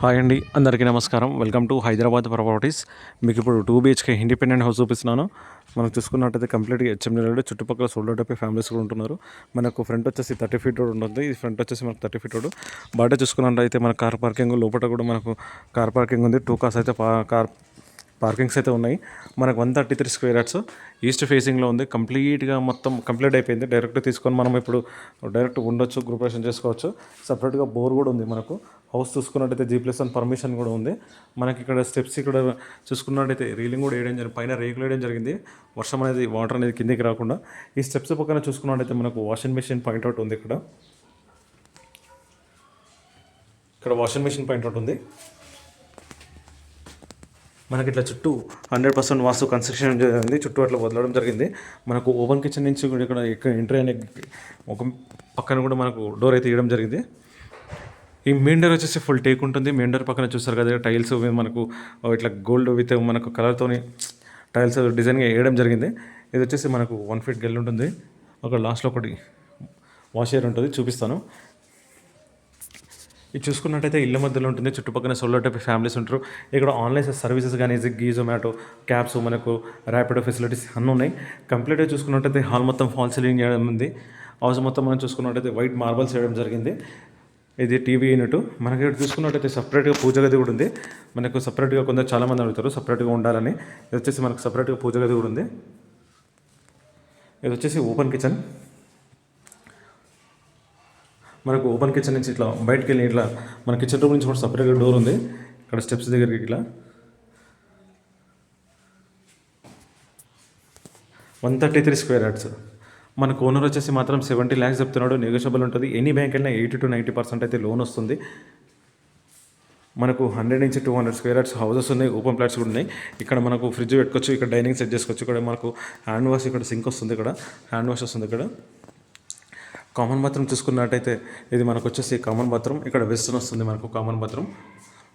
Hi అండి అందరికీ నమస్కారం. వెల్కమ్ టు హైదరాబాద్ ప్రాపర్టీస్ మీకు ఇప్పుడు టూ బిహెచ్కే ఇండిపెండెంట్ హౌస్ చూపిస్తున్నాను. మనం చూసుకున్నట్టయితే కంప్లీట్గా హెచ్ఎం రోడ్ చుట్టుపక్కల సోల్డర్ టైప్ ఫ్యామిలీస్ కూడా ఉంటున్నారు. మనకు ఫ్రంట్ వచ్చేసి థర్టీ ఫీట్ రోడ్ ఉంటుంది. ఈ ఫ్రంట్ వచ్చేసి మనకు థర్టీ ఫీట్ రోడ్. బయట చూసుకున్నట్టయితే మన కార్ పార్కింగ్ లోపల కూడా మనకు కార్ పార్కింగ్ ఉంది. టూ కార్స్ అయితే కార్ పార్కింగ్స్ అయితే ఉన్నాయి. మనకు one thirty three square yards east ఫేసింగ్లో ఉంది. కంప్లీట్గా మొత్తం కంప్లీట్ అయిపోయింది. డైరెక్ట్ తీసుకొని మనం ఇప్పుడు డైరెక్ట్ ఉండొచ్చు గ్రూపేషన్ చేసుకోవచ్చు. సపరేట్గా బోర్ కూడా ఉంది మనకు. హౌస్ చూసుకున్నట్టయితే జీ ప్లస్ వన్ పర్మిషన్ కూడా ఉంది. మనకి ఇక్కడ స్టెప్స్ ఇక్కడ చూసుకున్నట్టయితే రీలింగ్ కూడా వేయడం జరిగింది. పైన రేకులు వేయడం జరిగింది. వర్షం అనేది వాటర్ అనేది కిందికి రాకుండా. ఈ స్టెప్స్ పక్కన చూసుకున్నట్టయితే మనకు వాషింగ్ మెషిన్ పాయింట్ అవుట్ ఉంది ఇక్కడ. ఇక్కడ వాషింగ్ మెషిన్ పాయింట్ అవుట్ ఉంది. మనకి ఇట్లా చుట్టూ హండ్రెడ్ పర్సెంట్ వాస్తు కన్స్ట్రక్షన్ జరిగింది. చుట్టూ అట్లా వదలడం జరిగింది. మనకు ఓపెన్ కిచెన్ నుంచి కూడా ఇక్కడ ఇక్కడ ఎంట్రీ అనే ఒక పక్కన కూడా మనకు డోర్ అయితే ఇవ్వడం జరిగింది. ఈ మెయిన్ డోర్ వచ్చేసి ఫుల్ టేక్ ఉంటుంది. మెయిన్ డోర్ పక్కన చూస్తారు కదా టైల్స్ మనకు ఇట్లా గోల్డ్ విత్ మనకు కలర్తోని టైల్స్ డిజైన్గా వేయడం జరిగింది. ఇది వచ్చేసి మనకు వన్ ఫీట్ గెల్ ఉంటుంది. ఒక లాస్ట్లో ఒకటి వాష్ ఏర్ ఉంటుంది. చూపిస్తాను. ఇది చూసుకున్నట్టయితే ఇళ్ళ మధ్యలో ఉంటుంది చుట్టుపక్కల సోలో టైప్ ఫ్యామిలీస్ ఉంటారు. ఇక్కడ ఆన్లైన్ సర్వీసెస్ కానీ స్విగ్గీ జొమాటో క్యాబ్స్ మనకు ర్యాపిడో ఫెసిలిటీస్ అన్నీ ఉన్నాయి. కంప్లీట్గా చూసుకున్నట్టయితే హాల్ మొత్తం ఫాల్ సీలింగ్ చేయడం ఉంది. హౌస్ మొత్తం మనం చూసుకున్నట్టయితే వైట్ మార్బల్స్ వేయడం జరిగింది. ఇది టీవీ యూనిట్ మనకి ఇక్కడ చూసుకున్నట్టయితే సపరేట్గా పూజ గది కూడా ఉంది. మనకు సపరేట్గా కొందరు చాలామంది అడుగుతారు సపరేట్గా ఉండాలని. ఇది వచ్చేసి మనకు సపరేట్గా పూజ గది కూడా ఉంది. ఇది వచ్చేసి ఓపెన్ కిచెన్ మనకు ఓపెన్ కిచెన్ నుంచి ఇట్లా బయటకు వెళ్ళి ఇట్లా మన కిచెన్ రూమ్ నుంచి కూడా సపరేట్గా డోర్ ఉంది. ఇక్కడ స్టెప్స్ దగ్గరికి ఇట్లా. One thirty three square yards మనకు ఓనర్ వచ్చేసి మాత్రం సెవెంటీ ల్యాక్స్ చెప్తున్నాడు. నెగోషియబుల్ ఉంటుంది. ఎనీ బ్యాంక్ అయినా ఎయిటీ టు నైంటీ పర్సెంట్ అయితే లోన్ వస్తుంది. మనకు హండ్రెడ్ నుంచి two hundred square yards houses ఉన్నాయి. ఓపెన్ ప్లాట్స్ కూడా ఉన్నాయి. ఇక్కడ మనకు ఫ్రిడ్జ్ పెట్టుకోవచ్చు. ఇక్కడ డైనింగ్ సెట్ చేసుకోవచ్చు. ఇక్కడ మనకు హ్యాండ్ వాష్ ఇక్కడ సింక్ వస్తుంది. ఇక్కడ హ్యాండ్ వాష్ వస్తుంది. ఇక్కడ. కామన్ బాత్రూమ్ చూసుకున్నట్టయితే ఇది మనకు వచ్చేసి కామన్ బాత్రూమ్. ఇక్కడ వెస్టర్న్ వస్తుంది మనకు common bathroom.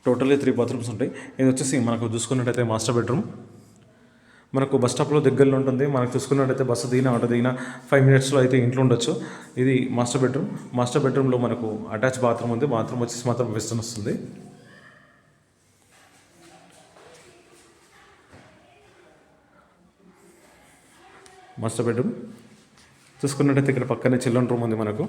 Totally three bathrooms ఉంటాయి. ఇది వచ్చేసి మనకు చూసుకున్నట్టయితే మాస్టర్ బెడ్రూమ్ మనకు బస్ స్టాప్లో దగ్గరలో ఉంటుంది. మనకు చూసుకున్నట్టయితే బస్సు దిగిన ఆటో దిగిన ఫైవ్ మినిట్స్లో అయితే ఇంట్లో ఉండొచ్చు. ఇది మాస్టర్ బెడ్రూమ్ మాస్టర్ బెడ్రూమ్లో మనకు అటాచ్ బాత్రూమ్ ఉంది. బాత్రూమ్ వచ్చేసి మాత్రం వెస్టర్న్ వస్తుంది. మాస్టర్ బెడ్రూమ్ చూసుకున్నట్టయితే ఇక్కడ పక్కనే చిల్డ్రన్ రూమ్ ఉంది మనకు.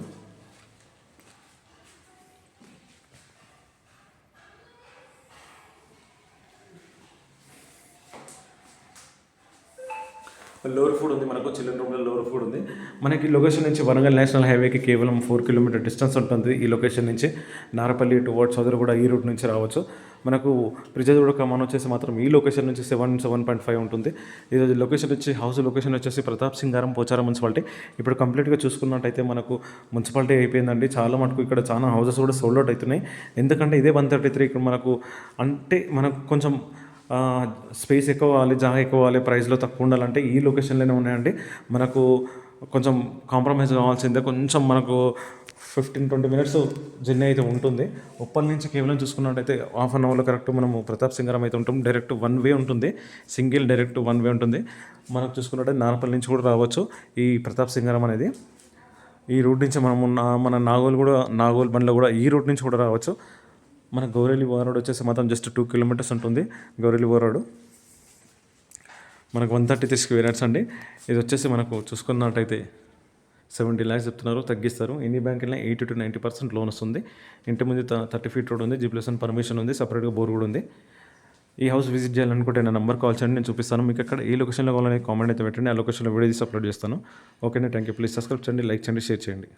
లోవర్ ఫుడ్ ఉంది మనకు చిల్డ్రన్ రూమ్లో లోవర్ ఫుడ్ ఉంది. మనకి లొకేషన్ నుంచి వరంగల్ నేషనల్ హైవేకి కేవలం ఫోర్ కిలోమీటర్ డిస్టెన్స్ ఉంటుంది ఈ లొకేషన్ నుంచి. నారపల్లి టువర్డ్స్ చదురు కూడా ఈ రూట్ నుంచి రావచ్చు. మనకు ప్రిజదూడ కమాన్ వచ్చేసి మాత్రం ఈ లొకేషన్ నుంచి సెవెన్ సెవెన్ పాయింట్ ఫైవ్ ఉంటుంది. ఇది లొకేషన్ వచ్చి హౌస్ లొకేషన్ వచ్చేసి ప్రతాప్ సింగారం పోచారం మున్సిపాలిటీ ఇప్పుడు కంప్లీట్గా చూసుకున్నట్టయితే మనకు మున్సిపాలిటీ అయిపోయిందండి. చాలా మటుకు ఇక్కడ చాలా హౌసెస్ కూడా సోల్డ్ అవుట్ అవుతున్నాయి. ఎందుకంటే ఇదే వన్ థర్టీ త్రీ ఇక్కడ మనకు అంటే మనకు కొంచెం స్పేస్ ఎక్కువ కావాలి జాగా ఎక్కువ కావాలి ప్రైస్లో తక్కువ ఉండాలంటే ఈ లొకేషన్లోనే ఉన్నాయండి. మనకు కొంచెం కాంప్రమైజ్ కావాల్సిందే. కొంచెం మనకు ఫిఫ్టీన్ ట్వంటీ మినిట్స్ జర్నీ అయితే ఉంటుంది. ఉప్పల్ నుంచి కేవలం చూసుకున్నట్టయితే హాఫ్ అన్ అవర్లో కరెక్ట్ మనము ప్రతాప్ సింగరం అయితే ఉంటాం. డైరెక్ట్ వన్ వే ఉంటుంది. సింగిల్ డైరెక్ట్ వన్ వే ఉంటుంది. మనం చూసుకున్నట్టయితే నానపల్లి నుంచి కూడా రావచ్చు. ఈ ప్రతాప్ సింగరం అనేది ఈ రూట్ నుంచి మనము నా- మన నాగోల్ కూడా నాగోల్ బండ్లో కూడా ఈ రూట్ నుంచి కూడా రావచ్చు. మన గౌరెలి రోడ్ వచ్చేసి మాత్రం జస్ట్ టూ కిలోమీటర్స్ ఉంటుంది. గౌరెలి రోడ్ మనకు one thirty three square yards అండి. ఇది వచ్చేసి మనకు చూసుకున్నట్టయితే సెవెంటీ ల్యాక్స్ చెప్తున్నారు తగ్గిస్తారు. ఎన్ని బ్యాంక్ వెళ్ళినా eighty to ninety percent loan వస్తుంది. ఇంటి ముందు థర్టీ ఫీట్ రోడ్ ఉంది జీ ప్లస్ వన్ పర్మిషన్ ఉంది సపరేట్గా బోర్ కూడా ఉంది. ఈ హౌస్ విజిట్ చేయాలనుకుంటే నా నెంబర్ కాల్ చేయండి నేను చూపిస్తాను. మీకు ఎక్కడ ఏ లొకేషన్లో కావాలని కామెంట్ అయితే పెట్టండి ఆ లొకేషన్లో వీడియో తీసి అప్లోడ్ చేస్తాను. ఓకేనా థ్యాంక్ యూ ప్లీజ్ సబ్స్క్రైబ్ చేయండి లైక్ చేయండి షేర్ చేయండి.